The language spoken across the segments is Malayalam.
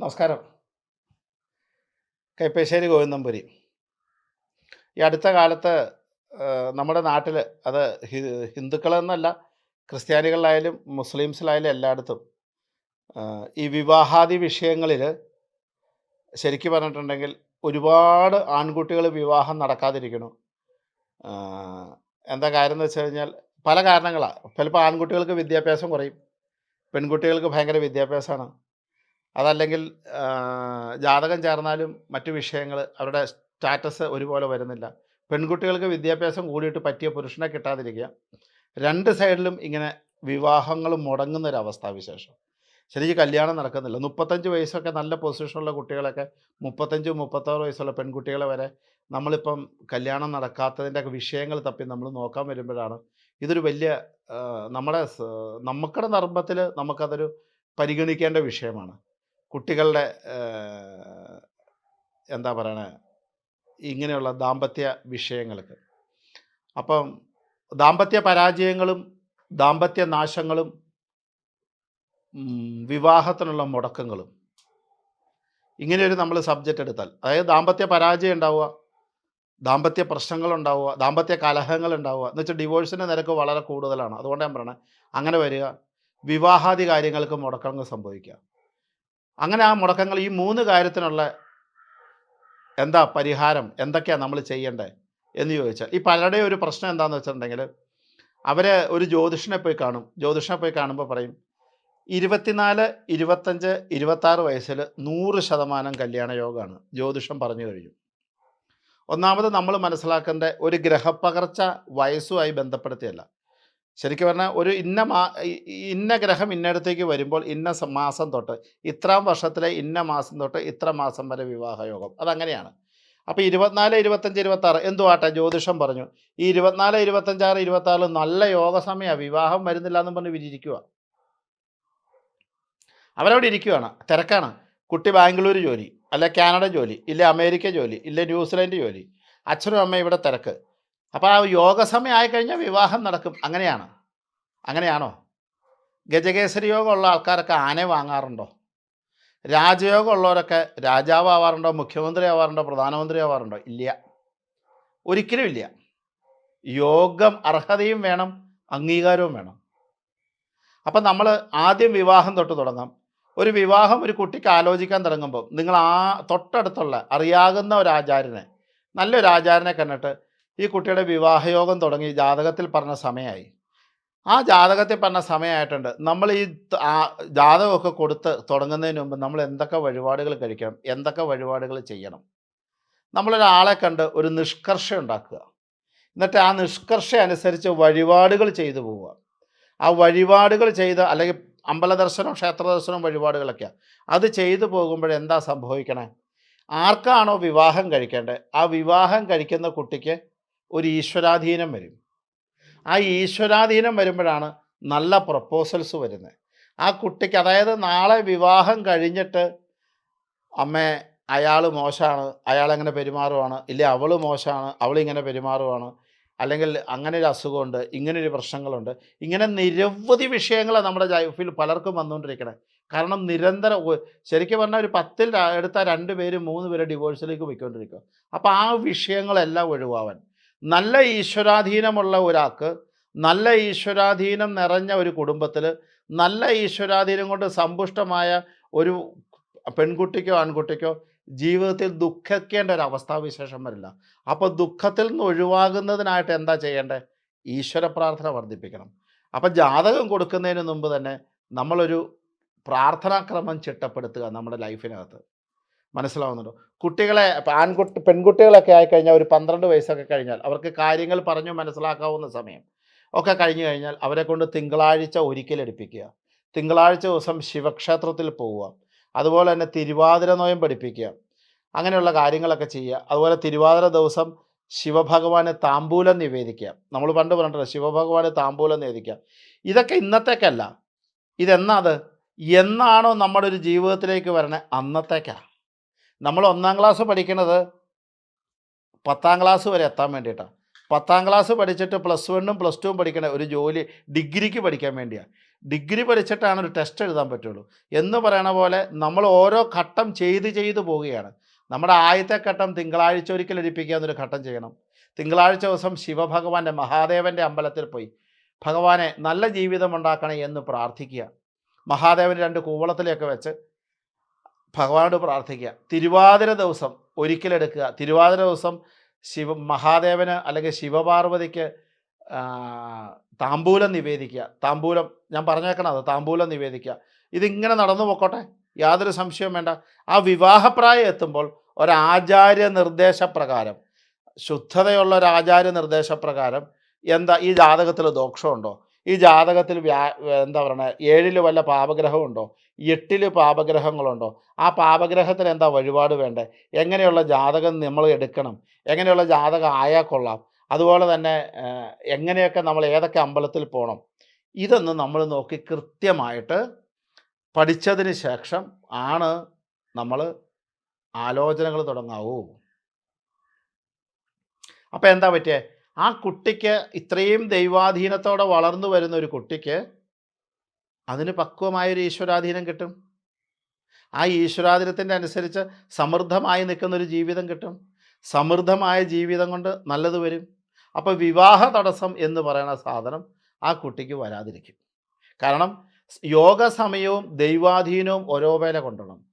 നമസ്കാരം. കൈപ്പശ്ശേരി ഗോവിന്ദംപുരി. ഈ അടുത്ത കാലത്ത് നമ്മുടെ നാട്ടിൽ അത് ഹിന്ദുക്കളെന്നല്ല ക്രിസ്ത്യാനികളിലായാലും മുസ്ലിംസിലായാലും എല്ലായിടത്തും ഈ വിവാഹാദി വിഷയങ്ങളിൽ ശരിക്കും പറഞ്ഞിട്ടുണ്ടെങ്കിൽ ഒരുപാട് ആൺകുട്ടികൾ വിവാഹം നടക്കാതിരിക്കണം. എന്താ കാര്യം എന്ന് വെച്ച് കഴിഞ്ഞാൽ പല കാരണങ്ങളാണ് ചിലപ്പോൾ ആൺകുട്ടികൾക്ക് വിദ്യാഭ്യാസം കുറയും. പെൺകുട്ടികൾക്ക് ഭയങ്കര വിദ്യാഭ്യാസമാണ്. അതല്ലെങ്കിൽ ജാതകം ചേർന്നാലും മറ്റു വിഷയങ്ങൾ അവരുടെ സ്റ്റാറ്റസ് ഒരുപോലെ വരുന്നില്ല. പെൺകുട്ടികൾക്ക് വിദ്യാഭ്യാസം കൂടിയിട്ട് പറ്റിയ പുരുഷനെ കിട്ടാതിരിക്കുക. രണ്ട് സൈഡിലും ഇങ്ങനെ വിവാഹങ്ങൾ മുടങ്ങുന്ന ഒരു അവസ്ഥാവിശേഷം ശരിക്കും കല്യാണം നടക്കുന്നില്ല. മുപ്പത്തഞ്ച് വയസ്സൊക്കെ നല്ല പൊസിഷനുള്ള കുട്ടികളൊക്കെ മുപ്പത്തഞ്ച് മുപ്പത്താറ് വയസ്സുള്ള പെൺകുട്ടികളെ വരെ നമ്മളിപ്പം കല്യാണം നടക്കാത്തതിന്റെ വിഷയങ്ങൾ തപ്പി നമ്മൾ നോക്കാൻ വരുമ്പോഴാണ് ഇതൊരു വലിയ നമ്മുടെ നമുക്കുടെ നർമ്മത്തിൽ നമുക്കതൊരു പരിഗണിക്കേണ്ട വിഷയമാണ്. കുട്ടികളുടെ എന്താ പറയണേ ഇങ്ങനെയുള്ള ദാമ്പത്യ വിഷയങ്ങൾക്ക്. അപ്പം ദാമ്പത്യ പരാജയങ്ങളും ദാമ്പത്യ നാശങ്ങളും വിവാഹത്തിനുള്ള മുടക്കങ്ങളും ഇങ്ങനെയൊരു നമ്മൾ സബ്ജക്റ്റ് എടുത്താൽ അതായത് ദാമ്പത്യ പരാജയം ഉണ്ടാവുക ദാമ്പത്യ പ്രശ്നങ്ങൾ ഉണ്ടാവുക ദാമ്പത്യ കലഹങ്ങൾ ഉണ്ടാവുക എന്ന് വെച്ചാൽ ഡിവോഴ്സിന്റെ നിരക്ക് വളരെ കൂടുതലാണ്. അതുകൊണ്ട് ഞാൻ പറയണേ അങ്ങനെ വരിക വിവാഹാദി കാര്യങ്ങൾക്ക് മുടക്കങ്ങൾ സംഭവിക്കുക. അങ്ങനെ ആ മുടക്കങ്ങൾ ഈ മൂന്ന് കാര്യത്തിനുള്ള എന്താ പരിഹാരം? എന്തൊക്കെയാണ് നമ്മൾ ചെയ്യേണ്ടത്? എന്ന് ചോദിച്ചാൽ ഈ പലരുടെയും ഒരു പ്രശ്നം എന്താണെന്ന് വെച്ചിട്ടുണ്ടെങ്കിൽ അവരെ ഒരു ജ്യോതിഷനെ പോയി കാണും. ജ്യോതിഷനെ പോയി കാണുമ്പോൾ പറയും ഇരുപത്തിനാല് ഇരുപത്തഞ്ച് ഇരുപത്താറ് വയസ്സിൽ നൂറ് ശതമാനം കല്യാണ യോഗമാണ് ജ്യോതിഷം പറഞ്ഞു കഴിഞ്ഞു. ഒന്നാമത് നമ്മൾ മനസ്സിലാക്കേണ്ട ഒരു ഗ്രഹപ്പകർച്ച വയസ്സുമായി ബന്ധപ്പെടുത്തിയല്ല. ശരിക്കും പറഞ്ഞാൽ ഒരു ഇന്ന മാ ഇന്ന ഗ്രഹം ഇന്നയിടത്തേക്ക് വരുമ്പോൾ ഇന്ന മാസം തൊട്ട് ഇത്രാം വർഷത്തിലെ ഇന്ന മാസം തൊട്ട് ഇത്ര മാസം വരെ വിവാഹയോഗം. അതങ്ങനെയാണ്. അപ്പോൾ ഇരുപത്തിനാല് ഇരുപത്തഞ്ച് ഇരുപത്താറ് എന്തുവാട്ടെ ജ്യോതിഷം പറഞ്ഞു. ഈ ഇരുപത്തിനാല് ഇരുപത്തഞ്ചാറ് ഇരുപത്താറ് നല്ല യോഗ സമയമാണ് വിവാഹം വരുന്നില്ല എന്ന് പറഞ്ഞ് ഇവരിയ്ക്കുക അവരവിടെ ഇരിക്കുകയാണ് തിരക്കാണ്. കുട്ടി ബാംഗ്ലൂർ ജോലി അല്ലെ കാനഡ ജോലി ഇല്ല അമേരിക്ക ജോലി ഇല്ല ന്യൂസിലൻഡ് ജോലി. അച്ഛനും അമ്മയും ഇവിടെ തിരക്ക്. അപ്പോൾ ആ യോഗ സമയം ആയിക്കഴിഞ്ഞാൽ വിവാഹം നടക്കും. അങ്ങനെയാണ്. അങ്ങനെയാണോ? ഗജകേസരി യോഗമുള്ള ആൾക്കാരൊക്കെ ആന വാങ്ങാറുണ്ടോ? രാജയോഗം ഉള്ളവരൊക്കെ രാജാവ് ആവാറുണ്ടോ മുഖ്യമന്ത്രി ആവാറുണ്ടോ പ്രധാനമന്ത്രി ആവാറുണ്ടോ ഇല്ല. ഒരിക്കലും ഇല്ല. യോഗം അർഹതയും വേണം അംഗീകാരവും വേണം. അപ്പം നമ്മൾ ആദ്യം വിവാഹം തൊട്ട് തുടങ്ങാം. ഒരു വിവാഹം ഒരു കുട്ടിക്ക് ആലോചിക്കാൻ തുടങ്ങുമ്പോൾ നിങ്ങൾ ആ തൊട്ടടുത്തുള്ള അറിയാകുന്ന ഒരു ആചാര്യനെ നല്ലൊരു ആചാര്യനെ കണ്ടിട്ട് ഈ കുട്ടിയുടെ വിവാഹയോഗം തുടങ്ങി ജാതകത്തിൽ പറഞ്ഞ സമയമായി ആ ജാതകത്തിൽ പറഞ്ഞ സമയമായിട്ടുണ്ട് നമ്മൾ ഈ ജാതകമൊക്കെ കൊടുത്ത് തുടങ്ങുന്നതിന് മുമ്പ് നമ്മൾ എന്തൊക്കെ വഴിപാടുകൾ കഴിക്കണം എന്തൊക്കെ വഴിപാടുകൾ ചെയ്യണം. നമ്മളൊരാളെ കണ്ട് ഒരു നിഷ്കർഷ ഉണ്ടാക്കുക. എന്നിട്ട് ആ നിഷ്കർഷ അനുസരിച്ച് വഴിപാടുകൾ ചെയ്തു പോവുക. ആ വഴിപാടുകൾ ചെയ്ത് അല്ലെങ്കിൽ അമ്പല ദർശനം ക്ഷേത്ര ദർശനം വഴിപാടുകളൊക്കെയാണ് അത് ചെയ്തു പോകുമ്പോൾ എന്താ സംഭവിക്കണേ? ആർക്കാണോ വിവാഹം കഴിക്കേണ്ടത്? ആ വിവാഹം കഴിക്കുന്ന കുട്ടിക്ക് ഒരു ഈശ്വരാധീനം വരും. ആ ഈശ്വരാധീനം വരുമ്പോഴാണ് നല്ല പ്രപ്പോസൽസ് വരുന്നത്. ആ കുട്ടിക്ക് അതായത് നാളെ വിവാഹം കഴിഞ്ഞിട്ട് അമ്മേ അയാൾ മോശമാണ് അയാൾ എങ്ങനെ പെരുമാറുവാണ്? ഇല്ല അവൾ മോശമാണ് അവളിങ്ങനെ പെരുമാറുവാണ്? അല്ലെങ്കിൽ അങ്ങനെ ഒരു അസുഖമുണ്ട് ഇങ്ങനൊരു പ്രശ്നങ്ങളുണ്ട്. ഇങ്ങനെ നിരവധി വിഷയങ്ങളാണ് നമ്മുടെ ലൈഫിൽ പലർക്കും വന്നുകൊണ്ടിരിക്കണേ. കാരണം നിരന്തരം ശരിക്കും പറഞ്ഞാൽ ഒരു പത്തിൽ എടുത്ത രണ്ട് പേര് മൂന്ന് പേര് ഡിവോഴ്സിലേക്ക് പോയിക്കൊണ്ടിരിക്കുക അപ്പോൾ ആ വിഷയങ്ങളെല്ലാം ഒഴിവാവാൻ. നല്ല ഈശ്വരാധീനമുള്ള ഒരാൾക്ക് നല്ല ഈശ്വരാധീനം നിറഞ്ഞ ഒരു കുടുംബത്തിൽ നല്ല ഈശ്വരാധീനം കൊണ്ട് സമ്പുഷ്ടമായ ഒരു പെൺകുട്ടിക്കോ ആൺകുട്ടിക്കോ ജീവിതത്തിൽ ദുഃഖിക്കേണ്ട ഒരു അവസ്ഥാവിശേഷം വരില്ല. അപ്പോൾ ദുഃഖത്തിൽ നിന്ന് ഒഴിവാകുന്നതിനായിട്ട് എന്താ ചെയ്യേണ്ടത് ഈശ്വര പ്രാർത്ഥന വർദ്ധിപ്പിക്കണം. അപ്പം ജാതകം കൊടുക്കുന്നതിന് മുമ്പ് തന്നെ നമ്മളൊരു പ്രാർത്ഥനാക്രമം ചിട്ടപ്പെടുത്തുക നമ്മുടെ ലൈഫിനകത്ത്. മനസ്സിലാവുന്നുണ്ടോ. കുട്ടികളെ ആൺകുട്ടി പെൺകുട്ടികളൊക്കെ ആയിക്കഴിഞ്ഞാൽ ഒരു പന്ത്രണ്ട് വയസ്സൊക്കെ കഴിഞ്ഞാൽ അവർക്ക് കാര്യങ്ങൾ പറഞ്ഞു മനസ്സിലാക്കാവുന്ന സമയം ഒക്കെ കഴിഞ്ഞു കഴിഞ്ഞാൽ അവരെ കൊണ്ട് തിങ്കളാഴ്ച ഒരിക്കലെടുപ്പിക്കുക തിങ്കളാഴ്ച ദിവസം ശിവക്ഷേത്രത്തിൽ പോവുക. അതുപോലെ തന്നെ തിരുവാതിര നോയം പഠിപ്പിക്കുക. അങ്ങനെയുള്ള കാര്യങ്ങളൊക്കെ ചെയ്യുക. അതുപോലെ തിരുവാതിര ദിവസം ശിവഭഗവാനെ താമ്പൂലം നിവേദിക്കുക. നമ്മൾ പണ്ട് പറഞ്ഞിട്ടുണ്ട് ശിവഭഗവാന് താമ്പൂലം നിവേദിക്കുക. ഇതൊക്കെ ഇന്നത്തേക്കല്ല. ഇതെന്നാ അത്? എന്നാണോ നമ്മുടെ ഒരു ജീവിതത്തിലേക്ക് വരണേ? അന്നത്തേക്കാ. നമ്മൾ ഒന്നാം ക്ലാസ് പഠിക്കുന്നത് പത്താം ക്ലാസ് വരെ എത്താൻ വേണ്ടിയിട്ടാണ് പത്താം ക്ലാസ് പഠിച്ചിട്ട് പ്ലസ് വണ്ണും പ്ലസ് ടുവും പഠിക്കണ ഒരു ജോലി ഡിഗ്രിക്ക് പഠിക്കാൻ വേണ്ടിയാണ് ഡിഗ്രി പഠിച്ചിട്ടാണ് ഒരു ടെസ്റ്റ് എഴുതാൻ പറ്റുള്ളൂ. എന്ന് പറയണ പോലെ നമ്മൾ ഓരോ ഘട്ടം ചെയ്ത് ചെയ്ത് പോവുകയാണ്. നമ്മുടെ ആദ്യത്തെ ഘട്ടം തിങ്കളാഴ്ച ഒരിക്കൽ എടുപ്പിക്കുക എന്നൊരു ഘട്ടം ചെയ്യണം. തിങ്കളാഴ്ച ദിവസം ശിവഭഗവാന്റെ മഹാദേവന്റെ അമ്പലത്തിൽ പോയി. ഭഗവാനെ നല്ല ജീവിതം ഉണ്ടാക്കണേ എന്ന് പ്രാർത്ഥിക്കുക. മഹാദേവൻ രണ്ട് കൂവളത്തിലൊക്കെ വെച്ച് ഭഗവാനോട് പ്രാർത്ഥിക്കുക. തിരുവാതിര ദിവസം ഒരിക്കലെടുക്കുക. തിരുവാതിര ദിവസം ശിവ മഹാദേവന് അല്ലെങ്കിൽ ശിവപാർവതിക്ക് താമ്പൂലം നിവേദിക്കുക. താമ്പൂലം ഞാൻ പറഞ്ഞേക്കണം അത് താമ്പൂലം നിവേദിക്കുക. ഇതിങ്ങനെ നടന്നു പോക്കോട്ടെ. യാതൊരു സംശയവും വേണ്ട. ആ വിവാഹപ്രായം എത്തുമ്പോൾ ഒരാചാര്യ നിർദ്ദേശപ്രകാരം ശുദ്ധതയുള്ള ഒരു ആചാര്യ നിർദ്ദേശപ്രകാരം എന്താ ഈ ജാതകത്തിൽ ദോഷമുണ്ടോ? ഈ ജാതകത്തിൽ വ്യാ എന്താ പറയണേ ഏഴിൽ വല്ല പാപഗ്രഹമുണ്ടോ എട്ടിൽ പാപഗ്രഹങ്ങളുണ്ടോ? ആ പാപഗ്രഹത്തിന് എന്താ വഴിപാട് വേണ്ടേ? എങ്ങനെയുള്ള ജാതകം നമ്മൾ എടുക്കണം? എങ്ങനെയുള്ള ജാതകം ആയാൽ കൊള്ളാം. അതുപോലെ തന്നെ എങ്ങനെയൊക്കെ നമ്മൾ ഏതൊക്കെ അമ്പലത്തിൽ പോകണം ഇതൊന്നും നമ്മൾ നോക്കി കൃത്യമായിട്ട് പഠിച്ചതിന് ശേഷം ആണ് നമ്മൾ ആലോചനകൾ തുടങ്ങാവൂ. അപ്പോൾ എന്താ പറ്റിയേ? ആ കുട്ടിക്ക് ഇത്രയും ദൈവാധീനത്തോടെ വളർന്നു വരുന്ന ഒരു കുട്ടിക്ക് അതിന് പക്വമായൊരു ഈശ്വരാധീനം കിട്ടും. ആ ഈശ്വരാധീനത്തിന്റെ അനുസരിച്ച് സമൃദ്ധമായി നിൽക്കുന്നൊരു ജീവിതം കിട്ടും. സമൃദ്ധമായ ജീവിതം കൊണ്ട് നല്ലത് വരും. അപ്പോൾ വിവാഹ തടസ്സം എന്ന് പറയുന്ന സാധനം ആ കുട്ടിക്ക് വരാതിരിക്കും. കാരണം യോഗ സമയവും ദൈവാധീനവും ഓരോ വേല കൊണ്ടുവരണം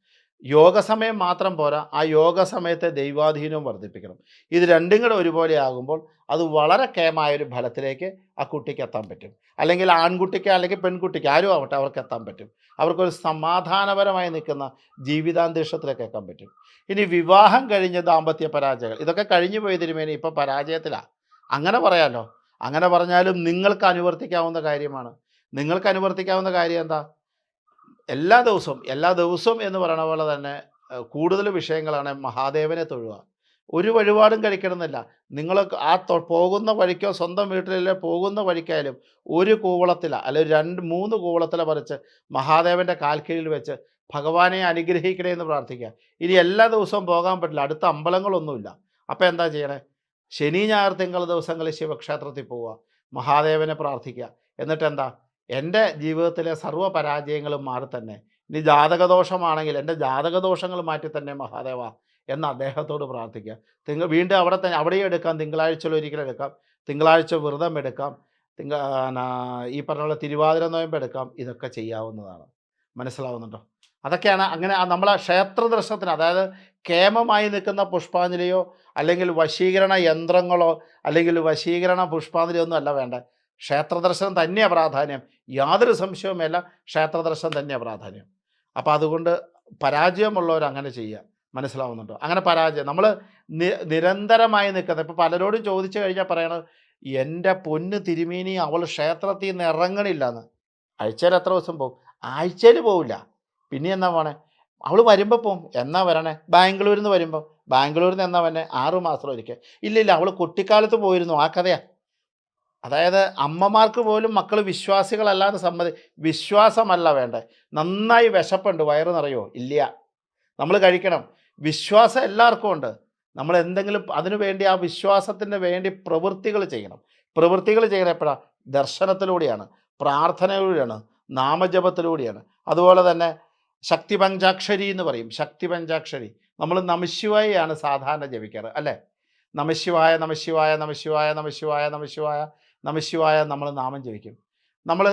യോഗ സമയം മാത്രം പോരാ ആ യോഗ സമയത്തെ ദൈവാധീനവും വർദ്ധിപ്പിക്കണം. ഇത് രണ്ടും കൂടെ ഒരുപോലെ ആകുമ്പോൾ അത് വളരെ കേമായൊരു ഫലത്തിലേക്ക് ആ കുട്ടിക്ക് എത്താൻ പറ്റും. അല്ലെങ്കിൽ ആൺകുട്ടിക്ക് അല്ലെങ്കിൽ പെൺകുട്ടിക്ക് ആരും ആവട്ടെ അവർക്ക് എത്താൻ പറ്റും. അവർക്കൊരു സമാധാനപരമായി നിൽക്കുന്ന ജീവിതാന്തരീക്ഷത്തിലേക്ക് എത്താൻ പറ്റും. ഇനി വിവാഹം കഴിഞ്ഞ ദാമ്പത്യ പരാജയങ്ങൾ ഇതൊക്കെ കഴിഞ്ഞു പോയി തിരുമേനി ഇപ്പോൾ പരാജയത്തിലാണ് അങ്ങനെ പറയാമല്ലോ അങ്ങനെ പറഞ്ഞാലും നിങ്ങൾക്ക് അനുവർത്തിക്കാവുന്ന കാര്യമാണ്. നിങ്ങൾക്ക് അനുവർത്തിക്കാവുന്ന കാര്യം എന്താ? എല്ലാ ദിവസവും എല്ലാ ദിവസവും എന്ന് പറയണ പോലെ തന്നെ കൂടുതൽ വിഷയങ്ങളാണ് മഹാദേവനെ തൊഴുക. ഒരു വഴിപാടും കഴിക്കണമെന്നില്ല. നിങ്ങൾ ആ പോകുന്ന വഴിക്കോ സ്വന്തം വീട്ടിലെ പോകുന്ന വഴിക്കായാലും ഒരു കൂവളത്തില അല്ലെങ്കിൽ രണ്ട് മൂന്ന് കൂവളത്തില പറിച്ച് മഹാദേവന്റെ കാൽക്കീഴിൽ വെച്ച് ഭഗവാനെ അനുഗ്രഹിക്കണേ എന്ന് പ്രാർത്ഥിക്കുക. ഇനി എല്ലാ ദിവസവും പോകാൻ പറ്റില്ല. അടുത്ത അമ്പലങ്ങളൊന്നുമില്ല. അപ്പോൾ എന്താ ചെയ്യണേ? ശനി ഞായർ തിങ്കൾ ദിവസങ്ങളിൽ ശിവക്ഷേത്രത്തിൽ പോവുക. മഹാദേവനെ പ്രാർത്ഥിക്കുക. എന്നിട്ട് എന്താ എന്റെ ജീവിതത്തിലെ സർവ പരാജയങ്ങളും മാറി തന്നെ. ഇനി ജാതകദോഷമാണെങ്കിൽ എന്റെ ജാതകദോഷങ്ങൾ മാറ്റി തന്നെ മഹാദേവ എന്ന് അദ്ദേഹത്തോട് പ്രാർത്ഥിക്കുക. തിങ്കൾ വീണ്ടും അവിടെ തന്നെ അവിടെയും എടുക്കാം. തിങ്കളാഴ്ചയിൽ ഒരിക്കലും എടുക്കാം. തിങ്കളാഴ്ച വ്രതം എടുക്കാം. തിങ്ക ഈ പറഞ്ഞ പോലെ തിരുവാതിര നോയമ്പ് എടുക്കാം. ഇതൊക്കെ ചെയ്യാവുന്നതാണ്. മനസ്സിലാവുന്നുണ്ടോ? അതൊക്കെയാണ് അങ്ങനെ നമ്മളെ ക്ഷേത്ര ദർശനത്തിന് അതായത് കേമമായി നിൽക്കുന്ന പുഷ്പാഞ്ജലിയോ അല്ലെങ്കിൽ വശീകരണ യന്ത്രങ്ങളോ അല്ലെങ്കിൽ വശീകരണ പുഷ്പാഞ്ജലിയോ ഒന്നും അല്ല വേണ്ട ക്ഷേത്ര ദർശനം തന്നെയാണ് പ്രാധാന്യം. യാതൊരു സംശയവുമല്ല ക്ഷേത്രദർശനം തന്നെയാണ് പ്രാധാന്യം. അപ്പോൾ അതുകൊണ്ട് പരാജയമുള്ളവർ അങ്ങനെ ചെയ്യുക മനസ്സിലാവുന്നുണ്ടോ? അങ്ങനെ പരാജയം. നമ്മൾ നിരന്തരമായി നിൽക്കുന്നത്. ഇപ്പോൾ പലരോടും ചോദിച്ചു കഴിഞ്ഞാൽ പറയണത് എന്റെ പൊന്ന് തിരുമീനി അവൾ ക്ഷേത്രത്തിൽ നിന്ന് ഇറങ്ങണില്ല എന്ന് ആഴ്ചയിൽ എത്ര ദിവസം പോകും ആഴ്ചയിൽ പോവില്ല. പിന്നെ എന്നാ വേണേ അവൾ വരുമ്പോൾ പോകും എന്നാ വരണേ? ബാംഗ്ലൂരിൽ നിന്ന് വരുമ്പോൾ ബാംഗ്ലൂരിൽ നിന്ന് എന്നാ വന്നെ ആറു മാസം ഒരിക്കൽ ഇല്ല ഇല്ല അവൾ കുട്ടിക്കാലത്ത് പോയിരുന്നു. ആ കഥയാ. അതായത് അമ്മമാർക്ക് പോലും മക്കൾ വിശ്വാസികളല്ലാതെ സമ്മതി വിശ്വാസമല്ല വേണ്ടേ. നന്നായി വിശപ്പുണ്ട് വയറ് നിറയോ? ഇല്ല. നമ്മൾ കഴിക്കണം. വിശ്വാസം എല്ലാവർക്കും ഉണ്ട്. നമ്മൾ എന്തെങ്കിലും അതിനു വേണ്ടി ആ വിശ്വാസത്തിന് വേണ്ടി പ്രവൃത്തികൾ ചെയ്യണം. പ്രവൃത്തികൾ ചെയ്യണം എപ്പോഴാണ് ദർശനത്തിലൂടെയാണ് പ്രാർത്ഥനയിലൂടെയാണ് നാമജപത്തിലൂടെയാണ്. അതുപോലെ തന്നെ ശക്തി പഞ്ചാക്ഷരി എന്ന് പറയും. ശക്തി പഞ്ചാക്ഷരി. നമ്മൾ നമശിവായാണ് സാധാരണ ജപിക്കാറ് അല്ലേ? നമശിവായ നമശിവായ നമശിവായ നമശിവായ നമശിവായ. നമശിവായ നമ്മൾ നാമം ജപിക്കും. നമ്മൾ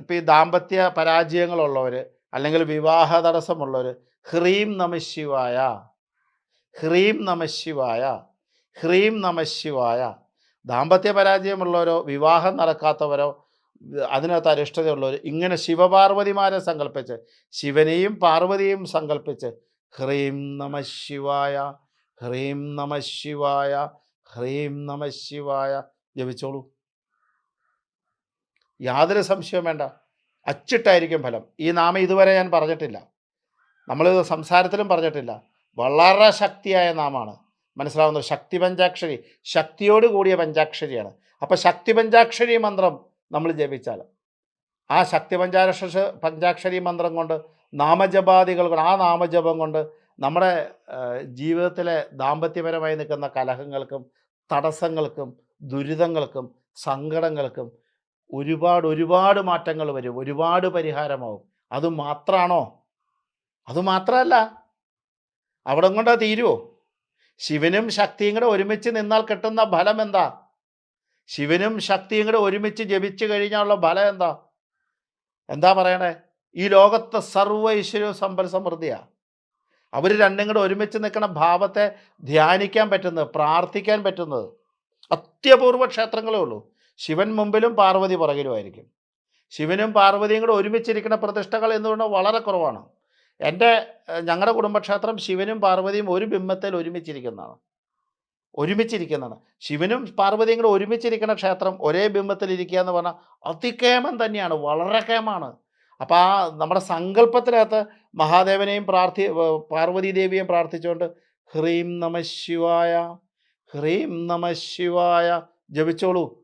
ഇപ്പോൾ ഈ ദാമ്പത്യ പരാജയങ്ങളുള്ളവർ അല്ലെങ്കിൽ വിവാഹ തടസ്സമുള്ളവർ ഹ്രീം നമശിവായ ഹ്രീം നമശിവായ ഹ്രീം നമശിവായ ദാമ്പത്യ പരാജയമുള്ളവരോ വിവാഹം നടക്കാത്തവരോ അതിനകത്ത് അരിഷ്ടതയുള്ളവർ ഇങ്ങനെ ശിവപാർവതിമാരെ സങ്കല്പിച്ച് ശിവനെയും പാർവതിയും സങ്കല്പിച്ച് ഹ്രീം നമശിവായ ഹ്രീം നമശിവായ ഹ്രീം നമശിവായ ജപിച്ചോളൂ. യാതൊരു സംശയവും വേണ്ട. അച്ചിട്ടായിരിക്കും ഫലം. ഈ നാമം ഇതുവരെ ഞാൻ പറഞ്ഞിട്ടില്ല. നമ്മൾ സംസാരത്തിലും പറഞ്ഞിട്ടില്ല. വളരെ ശക്തിയായ നാമാണ്. മനസ്സിലാവുന്നത് ശക്തി പഞ്ചാക്ഷരി. ശക്തിയോട് കൂടിയ പഞ്ചാക്ഷരിയാണ്. അപ്പോൾ ശക്തി പഞ്ചാക്ഷരി മന്ത്രം നമ്മൾ ജപിച്ചാൽ. ആ ശക്തി പഞ്ചാക്ഷ പഞ്ചാക്ഷരി മന്ത്രം കൊണ്ട് നാമജപാദികൾ കൊണ്ട് ആ നാമജപം കൊണ്ട് നമ്മുടെ ജീവിതത്തിലെ ദാമ്പത്യപരമായി നിൽക്കുന്ന കലഹങ്ങൾക്കും തടസ്സങ്ങൾക്കും ദുരിതങ്ങൾക്കും സങ്കടങ്ങൾക്കും ഒരുപാട് ഒരുപാട് മാറ്റങ്ങൾ വരും. ഒരുപാട് പരിഹാരമാവും. അത് മാത്രമാണോ അത് മാത്രമല്ല അവിടെ കൊണ്ടാ തീരുമോ ശിവനും ശക്തിയും കൂടെ ഒരുമിച്ച് നിന്നാൽ കിട്ടുന്ന ഫലം എന്താ? ശിവനും ശക്തിയും കൂടെ ഒരുമിച്ച് ജപിച്ചു കഴിഞ്ഞാലുള്ള ഫലം എന്താ? എന്താ പറയണേ? ഈ ലോകത്തെ സർവ ഐശ്വര്യവും സമ്പൽ സമൃദ്ധിയാ. അവർ രണ്ടും കൂടെ ഒരുമിച്ച് നിൽക്കുന്ന ഭാവത്തെ ധ്യാനിക്കാൻ പറ്റുന്നത് പ്രാർത്ഥിക്കാൻ പറ്റുന്നത്. അത്യപൂർവ ക്ഷേത്രങ്ങളേ ഉള്ളൂ. ശിവൻ മുമ്പിലും പാർവതി പുറകിലുമായിരിക്കും. ശിവനും പാർവതിയും കൂടെ ഒരുമിച്ചിരിക്കുന്ന പ്രതിഷ്ഠകൾ എന്ന് പറഞ്ഞാൽ വളരെ കുറവാണ്. എന്റെ ഞങ്ങളുടെ കുടുംബക്ഷേത്രം ശിവനും പാർവതിയും ഒരു ബിംബത്തിൽ ഒരുമിച്ചിരിക്കുന്നതാണ്. ഒരുമിച്ചിരിക്കുന്നതാണ്. ശിവനും പാർവതിയും കൂടെ ഒരുമിച്ചിരിക്കുന്ന ക്ഷേത്രം ഒരേ ബിംബത്തിൽ ഇരിക്കുക എന്ന് പറഞ്ഞാൽ അതികേമം തന്നെയാണ് വളരെ കേമാണ് അപ്പോൾ ആ നമ്മുടെ സങ്കല്പത്തിനകത്ത് മഹാദേവനെയും പ്രാർത്ഥി പാർവതി ദേവിയെയും പ്രാർത്ഥിച്ചുകൊണ്ട് ഹ്രീം നമ ശിവായ ഹ്രീം നമ ശിവായ ജപിച്ചോളൂ.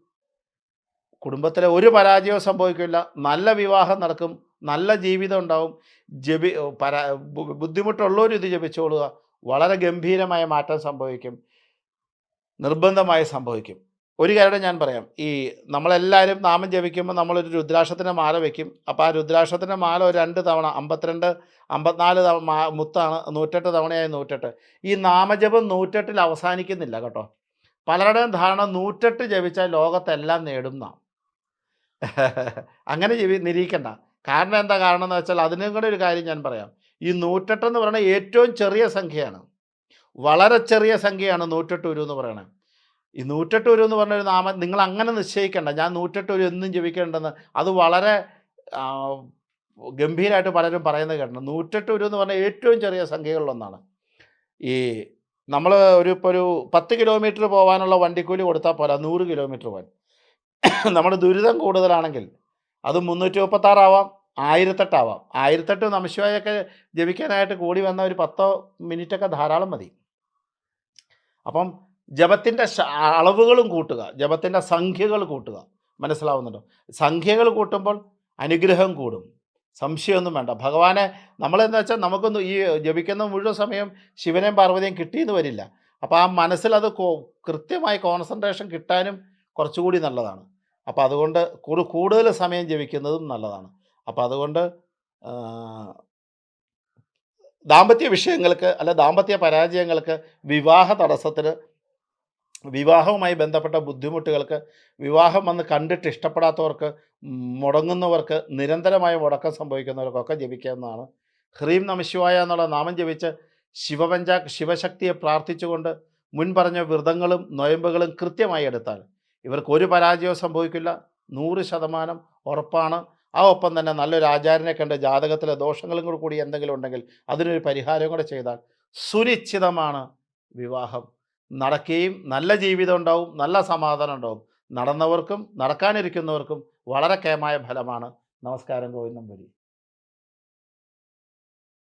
കുടുംബത്തിലെ ഒരു പരാജയവും സംഭവിക്കില്ല. നല്ല വിവാഹം നടക്കും. നല്ല ജീവിതം ഉണ്ടാവും. ജപി പരാ ബുദ്ധിമുട്ടുള്ളവരും ഇത് ജപിച്ചോളുക. വളരെ ഗംഭീരമായ മാറ്റം സംഭവിക്കും. നിർബന്ധമായി സംഭവിക്കും. ഒരു കാര്യം ഞാൻ പറയാം. ഈ നമ്മളെല്ലാവരും നാമം ജപിക്കുമ്പോൾ നമ്മളൊരു രുദ്രാക്ഷത്തിന്റെ മാല വയ്ക്കും അപ്പോൾ ആ രുദ്രാക്ഷത്തിന്റെ മാല ഒരു രണ്ട് തവണ അമ്പത്തിരണ്ട് അമ്പത്തിനാല് തവണ മുത്താണ് നൂറ്റെട്ട് തവണയായി നൂറ്റെട്ട്. ഈ നാമജപം നൂറ്റെട്ടിൽ അവസാനിക്കുന്നില്ല കേട്ടോ. പലരുടെയും ധാരണ നൂറ്റെട്ട് ജപിച്ചാൽ ലോകത്തെല്ലാം നേടും അങ്ങനെ ജീവി നിരീക്കണ്ട. കാരണം എന്താ? കാരണം എന്ന് വെച്ചാൽ അതിനും കൂടെ ഒരു കാര്യം ഞാൻ പറയാം. ഈ നൂറ്റെട്ടെന്ന് പറയുന്നത് ഏറ്റവും ചെറിയ സംഖ്യയാണ്. വളരെ ചെറിയ സംഖ്യയാണ് നൂറ്റെട്ട് ഒരു എന്ന് പറയണത്. ഈ നൂറ്റെട്ട് ഒരു എന്ന് പറഞ്ഞൊരു നാമം നിങ്ങൾ അങ്ങനെ നിശ്ചയിക്കേണ്ട. ഞാൻ നൂറ്റെട്ട് ഒരു എന്നും ജപിക്കേണ്ടെന്ന് അത് വളരെ ഗംഭീരമായിട്ട് പലരും പറയുന്നത് കേട്ടോ നൂറ്റെട്ട് ഒരു എന്ന് പറഞ്ഞാൽ ഏറ്റവും ചെറിയ സംഖ്യകളിലൊന്നാണ്. ഈ നമ്മൾ ഒരു ഇപ്പോൾ ഒരു പത്ത് കിലോമീറ്റർ പോകാനുള്ള വണ്ടിക്കൂലി കൊടുത്താൽ പോരാ നൂറ് കിലോമീറ്റർ പോകാൻ നമ്മുടെ ദുരിതം കൂടുതലാണെങ്കിൽ അത് മുന്നൂറ്റി മുപ്പത്താറാവാം ആയിരത്തെട്ടാവാം. ആയിരത്തെട്ട് നമശിവായൊക്കെ ജപിക്കാനായിട്ട് കൂടി വന്ന ഒരു പത്തോ മിനിറ്റൊക്കെ ധാരാളം മതി. അപ്പം ജപത്തിന്റെ അളവുകളും കൂട്ടുക ജപത്തിന്റെ സംഖ്യകൾ കൂട്ടുക. മനസ്സിലാവുന്നുണ്ടോ? സംഖ്യകൾ കൂട്ടുമ്പോൾ അനുഗ്രഹം കൂടും. സംശയമൊന്നും വേണ്ട. ഭഗവാനെ നമ്മളെന്ന് വെച്ചാൽ നമുക്കൊന്നും ഈ ജപിക്കുന്ന മുഴുവൻ സമയം ശിവനെയും പാർവതിയും കിട്ടിയെന്ന് വരില്ല. അപ്പോൾ ആ മനസ്സിൽ അത് കൃത്യമായി കോൺസെൻട്രേഷൻ കിട്ടാനും കുറച്ചുകൂടി നല്ലതാണ്. അപ്പോൾ അതുകൊണ്ട് കൂടു- കൂടുതൽ സമയം ജപിക്കുന്നതും നല്ലതാണ്. അപ്പോൾ അതുകൊണ്ട് ദാമ്പത്യ വിഷയങ്ങൾക്ക് അല്ല ദാമ്പത്യ പരാജയങ്ങൾക്ക് വിവാഹ തടസ്സത്തിന് വിവാഹവുമായി ബന്ധപ്പെട്ട ബുദ്ധിമുട്ടുകൾക്ക് വിവാഹം വന്ന് കണ്ടിട്ട് ഇഷ്ടപ്പെടാത്തവർക്ക് മുടങ്ങുന്നവർക്ക് നിരന്തരമായ മുടക്കം സംഭവിക്കുന്നവർക്കൊക്കെ ജപിക്കാവുന്നതാണ്. ഹ്രീം നമശിവായ എന്നുള്ള നാമം ജപിച്ച് ശിവപഞ്ചാ ശിവശക്തിയെ പ്രാർത്ഥിച്ചുകൊണ്ട് മുൻ പറഞ്ഞ വ്രതങ്ങളും നൊയമ്പുകളും കൃത്യമായി എടുത്താൽ ഇവർക്ക് ഒരു പരാജയവും സംഭവിക്കില്ല. നൂറ് ശതമാനം ഉറപ്പാണ്. ആ ഒപ്പം തന്നെ നല്ലൊരു ആചാര്യനെ കണ്ട് ജാതകത്തിലെ ദോഷങ്ങളും കൂടെ കൂടി എന്തെങ്കിലും ഉണ്ടെങ്കിൽ അതിനൊരു പരിഹാരം കൂടെ ചെയ്താൽ സുനിശ്ചിതമാണ് വിവാഹം. നടക്കുകയും നല്ല ജീവിതം ഉണ്ടാവും നല്ല സമാധാനം ഉണ്ടാവും. നടന്നവർക്കും നടക്കാനിരിക്കുന്നവർക്കും വളരെ കേമായ ഫലമാണ്. നമസ്കാരം ഗോവിന്ദം പുരി